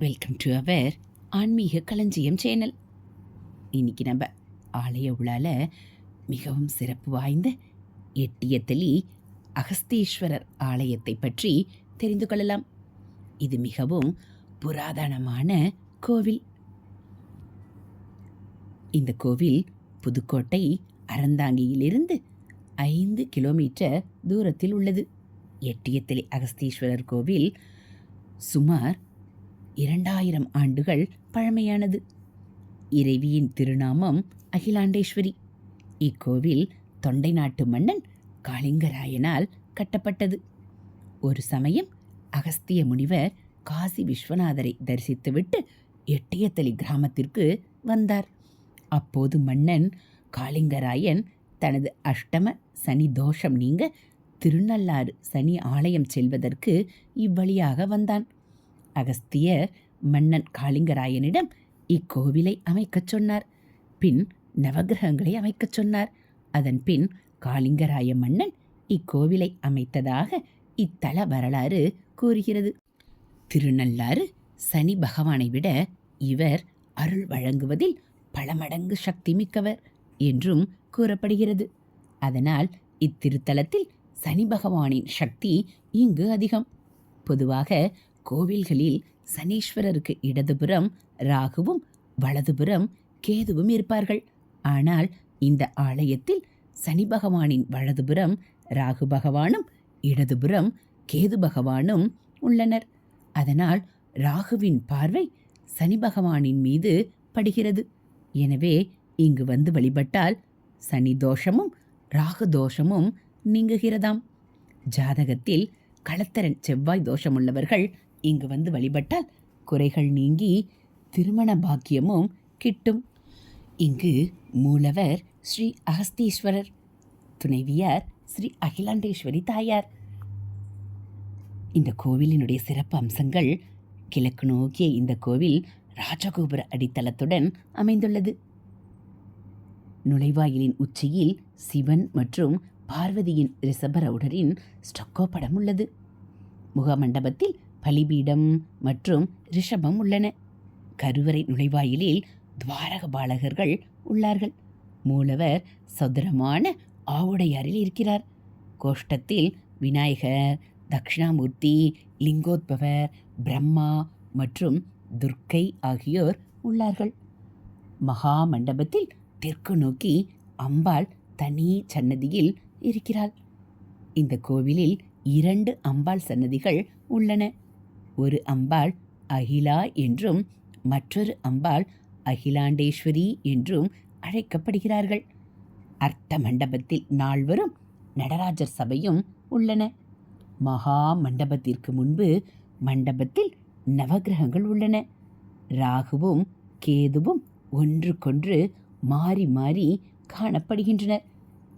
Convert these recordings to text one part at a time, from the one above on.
Welcome to our ஆன்மீக களஞ்சியம் channel இன்னைக்கு நம்ம ஆலய உலால மிகவும் சிறப்பு வாய்ந்த எட்டியத்தலி அகஸ்தீஸ்வரர் ஆலயத்தை பற்றி தெரிந்து கொள்ளலாம். இது மிகவும் புராதனமான கோவில். இந்த கோவில் புதுக்கோட்டை அறந்தாங்கியிலிருந்து ஐந்து கிலோமீட்டர் தூரத்தில் உள்ளது. எட்டியத்தலி அகஸ்தீஸ்வரர் கோவில் சுமார் இரண்டாயிரம் ஆண்டுகள் பழமையானது. இறைவியின் திருநாமம் அகிலாண்டேஸ்வரி. இக்கோவில் தொண்டை நாட்டு மன்னன் காளிங்கராயனால் கட்டப்பட்டது. ஒரு சமயம் அகஸ்திய முனிவர் காசி விஸ்வநாதரை தரிசித்துவிட்டு எட்டியத்தலி கிராமத்திற்கு வந்தார். அப்போது மன்னன் காளிங்கராயன் தனது அஷ்டம சனி தோஷம் நீங்க திருநள்ளாறு சனி ஆலயம் செல்வதற்கு இவ்வழியாக வந்தான். அகஸ்தியர் மன்னன் காளிங்கராயனிடம் இக்கோவிலை அமைக்கச் சொன்னார். பின் நவகிரகங்களை அமைக்கச் சொன்னார். அதன் பின் காளிங்கராய மன்னன் இக்கோவிலை அமைத்ததாக இத்தல வரலாறு கூறுகிறது. திருநள்ளாறு சனி பகவானை விட இவர் அருள் வழங்குவதில் பல மடங்கு சக்தி மிக்கவர் என்றும் கூறப்படுகிறது. அதனால் இத்திருத்தலத்தில் சனி பகவானின் சக்தி இங்கு அதிகம். பொதுவாக கோவில்களில் சனீஸ்வரருக்கு இடதுபுறம் ராகுவும் வலதுபுறம் கேதுவும் இருப்பார்கள். ஆனால் இந்த ஆலயத்தில் சனி பகவானின் வலதுபுறம் ராகு பகவானும் இடதுபுறம் கேது பகவானும் உள்ளனர். அதனால் ராகுவின் பார்வை சனி பகவானின் மீது படுகிறது. எனவே இங்கு வந்து வழிபட்டால் சனி தோஷமும் ராகு தோஷமும் நீங்குகிறதாம். ஜாதகத்தில் களத்தரன் செவ்வாய் தோஷமுள்ளவர்கள் இங்கு வந்து வழிபட்டால் குறைகள் நீங்கி திருமண பாக்கியமும் கிட்டும். இங்கு மூலவர் ஸ்ரீ அகஸ்தீஸ்வரர் துணைவியார் ஸ்ரீ அகிலாண்டேஸ்வரி தாயார். இந்த கோவிலினுடைய சிறப்பு அம்சங்கள் கிழக்கு நோக்கிய இந்த கோவில் ராஜகோபுர அடித்தளத்துடன் அமைந்துள்ளது. நுழைவாயிலின் உச்சியில் சிவன் மற்றும் பார்வதியின் ரிசபர் உடரின் ஸ்டக்கோ படம் உள்ளது. முகமண்டபத்தில் பலிபீடம் மற்றும் ரிஷபம் உள்ளன. கருவறை நுழைவாயிலில் துவாரக பாலகர்கள் உள்ளார்கள். மூலவர் சதுரமான ஆவுடையாரில் இருக்கிறார். கோஷ்டத்தில் விநாயகர் தக்ஷணாமூர்த்தி லிங்கோத்பவர் பிரம்மா மற்றும் துர்க்கை ஆகியோர் உள்ளார்கள். மகா மண்டபத்தில் தெற்கு நோக்கி அம்பாள் தனி சன்னதியில் இருக்கிறாள். இந்த கோவிலில் இரண்டு அம்பாள் சன்னதிகள் உள்ளன. ஒரு அம்பாள் அகிலா என்றும் மற்றொரு அம்பாள் அகிலாண்டேஸ்வரி என்றும் அழைக்கப்படுகிறார்கள். அர்த்த மண்டபத்தில் நால்வரும் நடராஜர் சபையும் உள்ளன. மகா மண்டபத்திற்கு முன்பு மண்டபத்தில் நவகிரகங்கள் உள்ளன. ராகுவும் கேதுவும் ஒன்றுக்கொன்று மாறி மாறி காணப்படுகின்றனர்.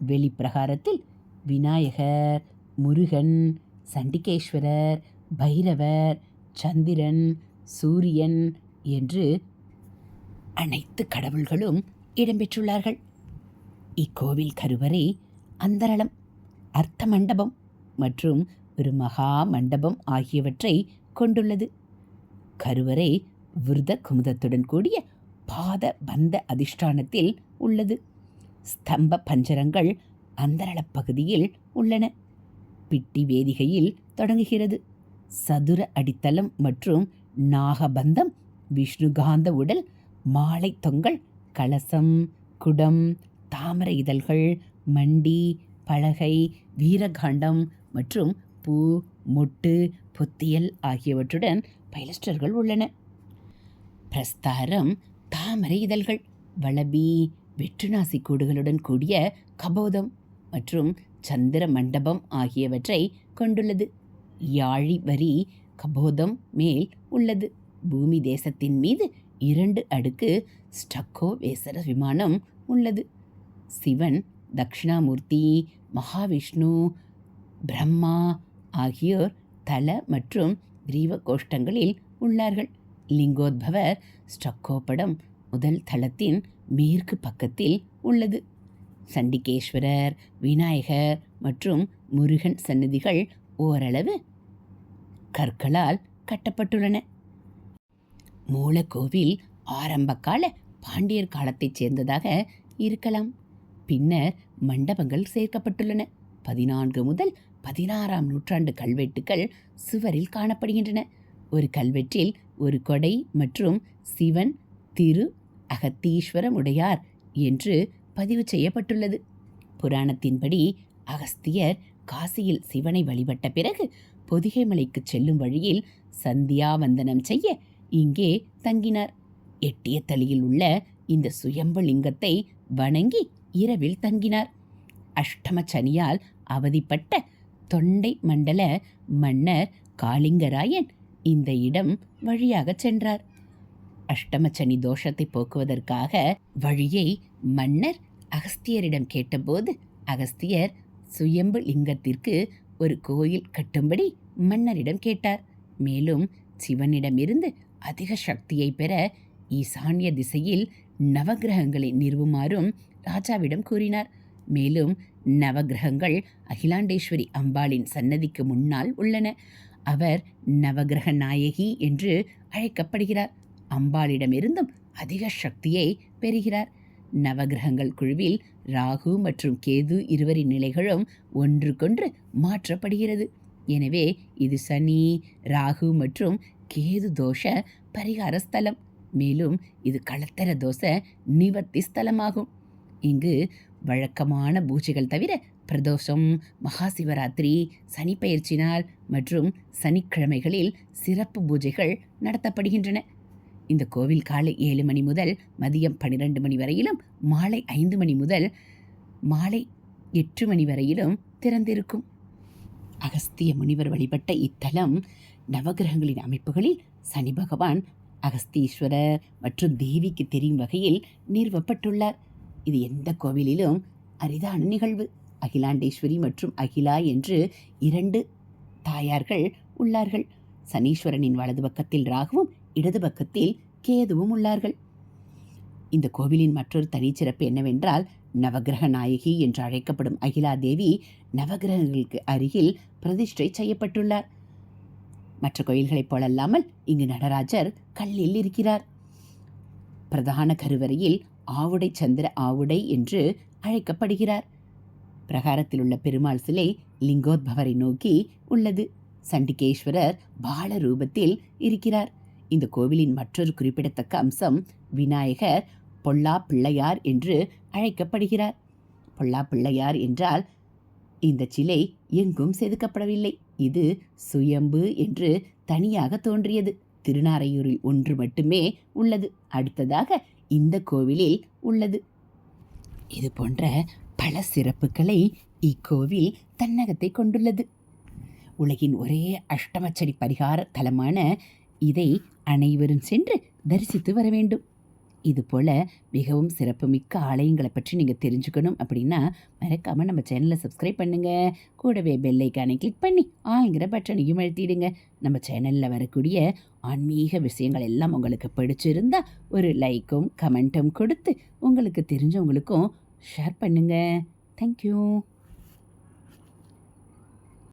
வெளிப்பிரகாரத்தில் விநாயகர் முருகன் சண்டிகேஸ்வரர் பைரவர் சந்திரன் சூரியன் என்று அனைத்து கடவுள்களும் இடம்பெற்றுள்ளார்கள். இக்கோவில் கருவறை அந்தரளம் அர்த்த மண்டபம் மற்றும் ஒரு மகா மண்டபம் ஆகியவற்றை கொண்டுள்ளது. கருவறை விருத குமுதத்துடன் கூடிய பாத பந்த அதிஷ்டானத்தில் உள்ளது. ஸ்தம்ப பஞ்சரங்கள் அந்தரளப் பகுதியில் உள்ளன. பிட்டி வேதிகையில் தொடங்குகிறது. சதுர அடித்தளம் மற்றும் நாகபந்தம் விஷ்ணுகாந்த உடல் மாலை தொங்கல் கலசம் குடம் தாமரை இதழ்கள் மண்டி பலகை வீரகாண்டம் மற்றும் பூ மொட்டு பொத்தியல் ஆகியவற்றுடன் பைலஸ்டர்கள் உள்ளன. பிரஸ்தாரம் தாமரை இதழ்கள் வளபி வெற்றுநாசி கூடுகளுடன் கூடிய கபோதம் மற்றும் சந்திர மண்டபம் ஆகியவற்றை கொண்டுள்ளது. யாழி வரி கபோதம் மேல் உள்ளது. பூமி தேசத்தின் மீது இரண்டு அடுக்கு ஸ்டக்கோ வேசர விமானம் உள்ளது. சிவன் தக்ஷணாமூர்த்தி மகாவிஷ்ணு பிரம்மா ஆகியோர் தல மற்றும் கிரீவ கோஷ்டங்களில் உள்ளார்கள். லிங்கோத்பவர் ஸ்டக்கோ படம் முதல் தளத்தின் மேற்கு பக்கத்தில் உள்ளது. சண்டிகேஸ்வரர் விநாயகர் மற்றும் முருகன் சன்னதிகள் ஓரளவு கற்களால் கட்டப்பட்டுள்ளன. மூலக்கோவில் ஆரம்பகால பாண்டியர் காலத்தைச் சேர்ந்ததாக இருக்கலாம். பின்னர் மண்டபங்கள் சேர்க்கப்பட்டுள்ளன. பதினான்கு முதல் பதினாறாம் நூற்றாண்டு கல்வெட்டுகள் சுவரில் காணப்படுகின்றன. ஒரு கல்வெட்டில் ஒரு கொடை மற்றும் சிவன் திரு அகத்தீஸ்வரமுடையார் என்று பதிவு செய்யப்பட்டுள்ளது. புராணத்தின்படி அகஸ்தியர் காசியில் சிவனை வழிபட்ட பிறகு பொதிகைமலைக்கு செல்லும் வழியில் சந்தியாவந்தனம் செய்ய இங்கே தங்கினார். எட்டிய தலியில் உள்ள இந்த சுயம்பலிங்கத்தை வணங்கி இரவில் தங்கினார். அஷ்டம சனியால் அவதிப்பட்ட தொண்டை மண்டல மன்னர் காளிங்கராயன் இந்த இடம் வழியாகச் சென்றார். அஷ்டமச்சனி தோஷத்தை போக்குவதற்காக வழியை மன்னர் அகஸ்தியரிடம் கேட்டபோது அகஸ்தியர் சுயம்பு லிங்கத்திற்கு ஒரு கோயில் கட்டும்படி மன்னரிடம் கேட்டார். மேலும் சிவனிடமிருந்து அதிக சக்தியை பெற ஈசான்ய திசையில் நவக்கிரகங்களை நிறுவுமாறும் ராஜாவிடம் கூறினார். மேலும் நவக்கிரகங்கள் அகிலாண்டேஸ்வரி அம்பாளின் சன்னதிக்கு முன்னால் உள்ளன. அவர் நவகிரக நாயகி என்று அழைக்கப்படுகிறார். அம்பாளிடமிருந்தும் அதிக சக்தியை பெறுகிறார். நவக்கிரகங்கள் குழுவில் ராகு மற்றும் கேது இருவரின் நிலைகளும் ஒன்றுக்கொன்று மாற்றப்படுகிறது. எனவே இது சனி ராகு மற்றும் கேது தோஷ பரிகார ஸ்தலம். மேலும் இது களத்தர தோஷ நிவர்த்தி ஸ்தலமாகும். இங்கு வழக்கமான பூஜைகள் தவிர பிரதோஷம் மகா சிவராத்திரி சனி பயிற்சி நாள் மற்றும் சனிக்கிழமைகளில் சிறப்பு பூஜைகள் நடத்தப்படுகின்றன. இந்த கோவில் காலை ஏழு மணி முதல் மதியம் பன்னிரெண்டு மணி வரையிலும் மாலை ஐந்து மணி முதல் மாலை எட்டு மணி வரையிலும் திறந்திருக்கும். அகஸ்திய முனிவர் வழிபட்ட இத்தலம் நவகிரகங்களின் அமைப்புகளில் சனி பகவான் அகஸ்தீஸ்வரர் மற்றும் தேவிக்கு தெரியும் வகையில் நிறுவப்பட்டுள்ளார். இது எந்த கோவிலிலும் அரிதான நிகழ்வு. அகிலாண்டேஸ்வரி மற்றும் அகிலா என்று இரண்டு தாயார்கள் உள்ளார்கள். சனீஸ்வரனின் வலது பக்கத்தில் ராகுவும் இடது பக்கத்தில் கேதுவும் உள்ளார்கள். இந்த கோவிலின் மற்றொரு தனிச்சிறப்பு என்னவென்றால் நவக்கிரக நாயகி என்று அழைக்கப்படும் அகிலா தேவி நவக்கிரகங்களுக்கு அருகில் பிரதிஷ்டை செய்யப்பட்டுள்ளார். மற்ற கோயில்களைப் போலல்லாமல் இங்கு நடராஜர் கல்லில் இருக்கிறார். பிரதான கருவறையில் ஆவுடை சந்திர ஆவுடை என்று அழைக்கப்படுகிறார். பிரகாரத்தில் உள்ள பெருமாள் சிலை லிங்கோத்பவரை நோக்கி உள்ளது. சண்டிகேஸ்வரர் பால ரூபத்தில் இருக்கிறார். இந்த கோவிலின் மற்றொரு குறிப்பிடத்தக்க அம்சம் விநாயகர் பொல்லா பிள்ளையார் என்று அழைக்கப்படுகிறார். பொல்லா பிள்ளையார் என்றால் இந்த சிலை எங்கும் செதுக்கப்படவில்லை. இது சுயம்பு என்று தனியாக தோன்றியது. திருநாரையூரில் ஒன்று மட்டுமே உள்ளது. அடுத்ததாக இந்த கோவிலில் உள்ளது. இது போன்ற பல சிறப்புகளை இக்கோவில் தன்னகத்தை கொண்டுள்ளது. உலகின் ஒரே அஷ்டமச்சடி பரிகார தலமான இதை அனைவரும் சென்று தரிசித்து வர வேண்டும். இதுபோல் மிகவும் சிறப்புமிக்க ஆலயங்களை பற்றி நீங்கள் தெரிஞ்சுக்கணும் அப்படின்னா மறக்காமல் நம்ம சேனலை சப்ஸ்கிரைப் பண்ணுங்கள் கூடவே பெல்லைக்கானை கிளிக் பண்ணி ஆங்கிற பட்டனையும் அழுத்திடுங்க. நம்ம சேனலில் வரக்கூடிய ஆன்மீக விஷயங்கள் எல்லாம் உங்களுக்கு பிடிச்சிருந்தா ஒரு லைக்கும் கமெண்ட்டும் கொடுத்து உங்களுக்கு தெரிஞ்சவங்களுக்கும் ஷேர் பண்ணுங்கள் தேங்க்யூ